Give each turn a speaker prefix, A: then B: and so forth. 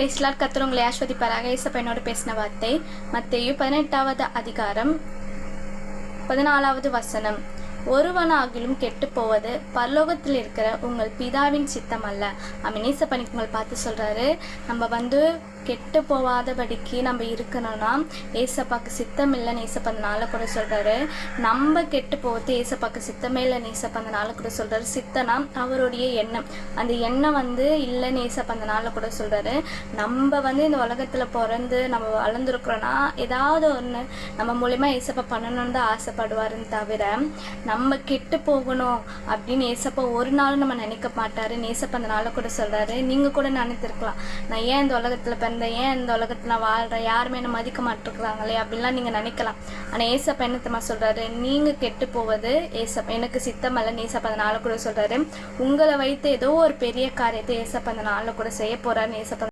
A: பிரேஸ்லார் கத்தர் உங்களை ஆஸ்வதிப்பாராக. ஏசப்ப என்னோட பேசின வார்த்தை மத்தேயு பதினெட்டாவது அதிகாரம் பதினாலாவது வசனம். ஒருவனாகிலும் கெட்டு போவது பரலோகத்தில் இருக்கிற உங்கள் பிதாவின் சித்தம் அல்ல அவன் நேசப்பணிக்கு பார்த்து சொல்கிறாரு நம்ம வந்து கெட்டு போகாதபடிக்கு நம்ம இருக்கணும்னா ஏசப்பாக்கு சித்தம் இல்லைன்னு ஏசப்பந்தனால அந்த கூட சொல்கிறாரு நம்ம கெட்டு போவது ஏசப்பாக்கு சித்தமே இல்லைன்னு ஏசப்பந்தனால அந்த கூட சொல்கிறாரு சித்தனா அவருடைய எண்ணம். அந்த எண்ணம் வந்து இல்லைன்னு ஏசப்பந்தனால அந்த கூட சொல்கிறாரு நம்ம வந்து இந்த உலகத்தில் பிறந்து நம்ம வளர்ந்துருக்குறோன்னா ஏதாவது ஒன்று நம்ம மூலிமா ஏசப்பா பண்ணணும்னு தான் ஆசைப்படுவாருன்னு தவிர நம்ம கெட்டு போகணும் அப்படின்னு ஏசப்பா ஒரு நாளும் நம்ம நினைக்க மாட்டாரு. நேசப்பா அந்த நாளை கூட சொல்றாரு. நீங்க கூட நினைத்திருக்கலாம். நான் ஏன் இந்த உலகத்துல பிறந்தேன்? ஏன் இந்த உலகத்துல நான் வாழ்றேன்? யாருமே என்ன மதிக்க மாட்டிருக்கிறாங்களே அப்படின்லாம் நீங்க நினைக்கலாம். ஆனா ஏசப்பா என்னத்தமா சொல்றாரு? நீங்க கெட்டு போவது ஏசப் எனக்கு சித்தமல்ல அல்ல. அந்த நாளை கூட சொல்றாரு. உங்களை வைத்து ஏதோ ஒரு பெரிய காரியத்தை ஏசப்பா அந்த நாளில் கூட செய்ய போறாருன்னு ஏசப்பா